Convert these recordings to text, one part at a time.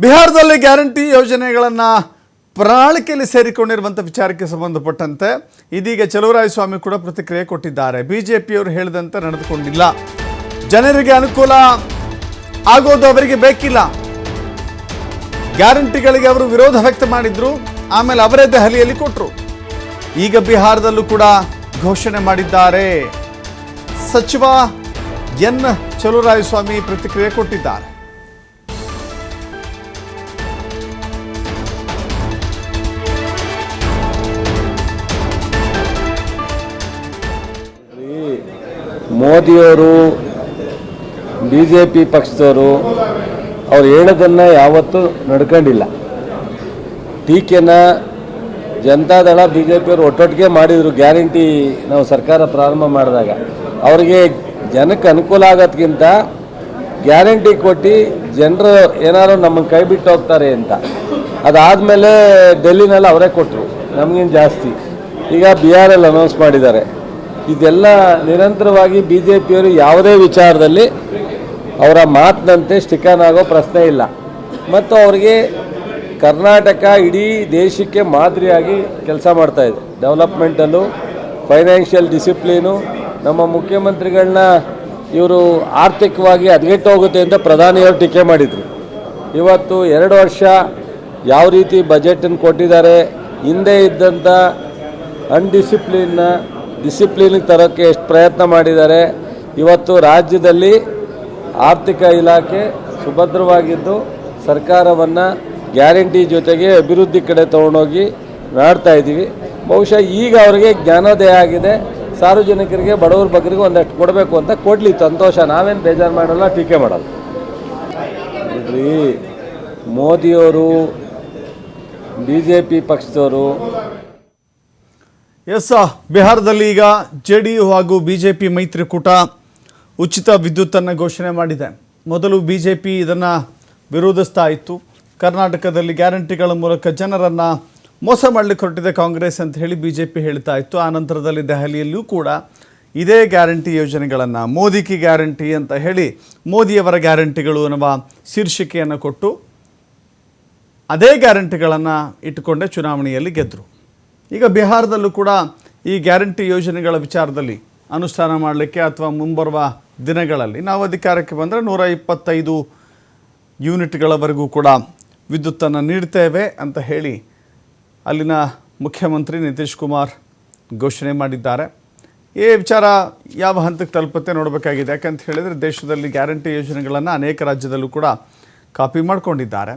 ಬಿಹಾರದಲ್ಲಿ ಗ್ಯಾರಂಟಿ ಯೋಜನೆಗಳನ್ನು ಪ್ರಣಾಳಿಕೆಯಲ್ಲಿ ಸೇರಿಕೊಂಡಿರುವಂಥ ವಿಚಾರಕ್ಕೆ ಸಂಬಂಧಪಟ್ಟಂತೆ ಇದೀಗ ಚಲುವರಾಯಸ್ವಾಮಿ ಕೂಡ ಪ್ರತಿಕ್ರಿಯೆ ಕೊಟ್ಟಿದ್ದಾರೆ. ಬಿಜೆಪಿಯವರು ಹೇಳಿದಂತೆ ನಡೆದುಕೊಂಡಿಲ್ಲ. ಜನರಿಗೆ ಅನುಕೂಲ ಆಗೋದು ಅವರಿಗೆ ಬೇಕಿಲ್ಲ. ಗ್ಯಾರಂಟಿಗಳಿಗೆ ಅವರು ವಿರೋಧ ವ್ಯಕ್ತ ಮಾಡಿದ್ರು, ಆಮೇಲೆ ಅವರೇ ದೆಹಲಿಯಲ್ಲಿ ಕೊಟ್ಟರು ಈಗ ಬಿಹಾರದಲ್ಲೂ ಕೂಡ ಘೋಷಣೆ ಮಾಡಿದ್ದಾರೆ. ಸಚಿವ ಎನ್. ಚಲುವರಾಯಸ್ವಾಮಿ ಪ್ರತಿಕ್ರಿಯೆ ಕೊಟ್ಟಿದ್ದಾರೆ. ಮೋದಿಯವರು ಬಿ ಜೆ ಪಿ ಪಕ್ಷದವರು, ಅವ್ರು ಹೇಳೋದನ್ನು ಯಾವತ್ತೂ ನಡ್ಕೊಂಡಿಲ್ಲ. ಟೀಕೆನ ಜನತಾದಳ ಬಿ ಜೆ ಪಿಯವರು ಒಟ್ಟೊಟ್ಟಿಗೆ ಮಾಡಿದರು, ಗ್ಯಾರಂಟಿ ನಾವು ಸರ್ಕಾರ ಪ್ರಾರಂಭ ಮಾಡಿದಾಗ. ಅವರಿಗೆ ಜನಕ್ಕೆ ಅನುಕೂಲ ಆಗೋದ್ಕಿಂತ ಗ್ಯಾರಂಟಿ ಕೊಟ್ಟು ಜನರು ಏನಾದ್ರು ನಮ್ಮನ್ನು ಕೈ ಬಿಟ್ಟು ಹೋಗ್ತಾರೆ ಅಂತ. ಅದಾದಮೇಲೆ ಡೆಲ್ಲಿನಲ್ಲಿ ಅವರೇ ಕೊಟ್ಟರು. ನಮಗಿಂತ ಜಾಸ್ತಿ. ಈಗ ಬಿಹಾರಲ್ಲಿ ಅನೌನ್ಸ್ ಮಾಡಿದ್ದಾರೆ. ಇದೆಲ್ಲ ನಿರಂತರವಾಗಿ ಬಿ ಜೆ ಪಿಯವರು ಯಾವುದೇ ವಿಚಾರದಲ್ಲಿ ಅವರ ಮಾತಿನಂತೆ ಸ್ಟಿಕನ್ ಆಗೋ ಪ್ರಶ್ನೆ ಇಲ್ಲ. ಮತ್ತು ಅವರಿಗೆ ಕರ್ನಾಟಕ ಇಡೀ ದೇಶಕ್ಕೆ ಮಾದರಿಯಾಗಿ ಕೆಲಸ ಮಾಡ್ತಾ ಇದೆ. ಡೆವಲಪ್ಮೆಂಟಲ್ಲೂ ಫೈನಾನ್ಷಿಯಲ್ ಡಿಸಿಪ್ಲೀನು, ನಮ್ಮ ಮುಖ್ಯಮಂತ್ರಿಗಳನ್ನ ಇವರು ಆರ್ಥಿಕವಾಗಿ ಹದಗೆಟ್ಟೋಗುತ್ತೆ ಅಂತ ಪ್ರಧಾನಿಯವರು ಟೀಕೆ ಮಾಡಿದರು. ಇವತ್ತು ಎರಡು ವರ್ಷ ಯಾವ ರೀತಿ ಬಜೆಟನ್ನು ಕೊಟ್ಟಿದ್ದಾರೆ, ಹಿಂದೆ ಇದ್ದಂಥ ಅನ್ಡಿಸಿಪ್ಲಿನ್ನ ಡಿಸಿಪ್ಲಿನಿಗೆ ತರೋಕ್ಕೆ ಎಷ್ಟು ಪ್ರಯತ್ನ ಮಾಡಿದ್ದಾರೆ. ಇವತ್ತು ರಾಜ್ಯದಲ್ಲಿ ಆರ್ಥಿಕ ಇಲಾಖೆ ಸುಭದ್ರವಾಗಿದ್ದು ಸರ್ಕಾರವನ್ನು ಗ್ಯಾರಂಟಿ ಜೊತೆಗೆ ಅಭಿವೃದ್ಧಿ ಕಡೆ ತೊಗೊಂಡೋಗಿ ನಾಡ್ತಾ ಇದ್ದೀವಿ. ಬಹುಶಃ ಈಗ ಅವರಿಗೆ ಜ್ಞಾನೋದಯ ಆಗಿದೆ. ಸಾರ್ವಜನಿಕರಿಗೆ, ಬಡವ್ರ ಬಗ್ಗೆ ಒಂದಷ್ಟು ಕೊಡಬೇಕು ಅಂತ ಕೊಡಲಿ. ಸಂತೋಷ. ನಾವೇನು ಬೇಜಾರು ಮಾಡಲ್ಲ, ಟೀಕೆ ಮಾಡಲ್ಲ. ಮೋದಿಯವರು ಬಿ ಜೆ ಪಿ ಪಕ್ಷದವರು ಎಸ್ ಬಿಹಾರದಲ್ಲಿ ಈಗ ಜೆ ಡಿ ಯು ಹಾಗೂ ಬಿ ಜೆ ಪಿ ಮೈತ್ರಿಕೂಟ ಉಚಿತ ವಿದ್ಯುತ್ತನ್ನು ಘೋಷಣೆ ಮಾಡಿದೆ. ಮೊದಲು ಬಿ ಜೆ ಪಿ ಇದನ್ನು ವಿರೋಧಿಸ್ತಾ ಇತ್ತು. ಕರ್ನಾಟಕದಲ್ಲಿ ಗ್ಯಾರಂಟಿಗಳ ಮೂಲಕ ಜನರನ್ನು ಮೋಸ ಮಾಡಲಿಕ್ಕೆ ಹೊರಟಿದೆ ಕಾಂಗ್ರೆಸ್ ಅಂತ ಹೇಳಿ ಬಿ ಜೆ ಪಿ ಹೇಳ್ತಾ ಇತ್ತು. ಆ ನಂತರದಲ್ಲಿ ದೆಹಲಿಯಲ್ಲೂ ಕೂಡ ಇದೇ ಗ್ಯಾರಂಟಿ ಯೋಜನೆಗಳನ್ನು, ಮೋದಿಗೆ ಗ್ಯಾರಂಟಿ ಅಂತ ಹೇಳಿ ಮೋದಿಯವರ ಗ್ಯಾರಂಟಿಗಳು ಅನ್ನುವ ಶೀರ್ಷಿಕೆಯನ್ನು ಕೊಟ್ಟು, ಅದೇ ಗ್ಯಾರಂಟಿಗಳನ್ನು ಇಟ್ಟುಕೊಂಡೇ ಚುನಾವಣೆಯಲ್ಲಿ ಗೆದ್ದರು ಈಗ ಬಿಹಾರದಲ್ಲೂ ಕೂಡ ಈ ಗ್ಯಾರಂಟಿ ಯೋಜನೆಗಳ ವಿಚಾರದಲ್ಲಿ ಅನುಷ್ಠಾನ ಮಾಡಲಿಕ್ಕೆ ಅಥವಾ ಮುಂಬರುವ ದಿನಗಳಲ್ಲಿ ನಾವು ಅಧಿಕಾರಕ್ಕೆ ಬಂದರೆ ನೂರ ಇಪ್ಪತ್ತೈದು ಯೂನಿಟ್ಗಳವರೆಗೂ ಕೂಡ ವಿದ್ಯುತ್ತನ್ನು ನೀಡ್ತೇವೆ ಅಂತ ಹೇಳಿ ಅಲ್ಲಿನ ಮುಖ್ಯಮಂತ್ರಿ ನಿತೀಶ್ ಕುಮಾರ್ ಘೋಷಣೆ ಮಾಡಿದ್ದಾರೆ. ಈ ವಿಚಾರ ಯಾವ ಹಂತಕ್ಕೆ ತಲುಪುತ್ತೆ ನೋಡಬೇಕಾಗಿದೆ. ಯಾಕಂತ ಹೇಳಿದರೆ ದೇಶದಲ್ಲಿ ಗ್ಯಾರಂಟಿ ಯೋಜನೆಗಳನ್ನು ಅನೇಕ ರಾಜ್ಯದಲ್ಲೂ ಕೂಡ ಕಾಪಿ ಮಾಡಿಕೊಂಡಿದ್ದಾರೆ.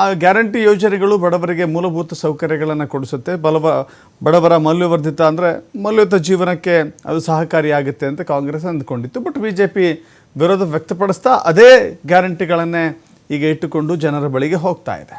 ಆ ಗ್ಯಾರಂಟಿ ಯೋಜನೆಗಳು ಬಡವರಿಗೆ ಮೂಲಭೂತ ಸೌಕರ್ಯಗಳನ್ನು ಕೊಡಿಸುತ್ತೆ. ಬಲವ, ಬಡವರ ಮೌಲ್ಯವರ್ಧಿತ ಅಂದರೆ ಮೌಲ್ಯಯುತ ಜೀವನಕ್ಕೆ ಅದು ಸಹಕಾರಿಯಾಗುತ್ತೆ ಅಂತ ಕಾಂಗ್ರೆಸ್ ಅಂದ್ಕೊಂಡಿತ್ತು. ಬಟ್ ಬಿ ಜೆ ಪಿ ವಿರೋಧ ವ್ಯಕ್ತಪಡಿಸ್ತಾ ಅದೇ ಗ್ಯಾರಂಟಿಗಳನ್ನೇ ಈಗ ಇಟ್ಟುಕೊಂಡು ಜನರ ಬಳಿಗೆ ಹೋಗ್ತಾ ಇದೆ.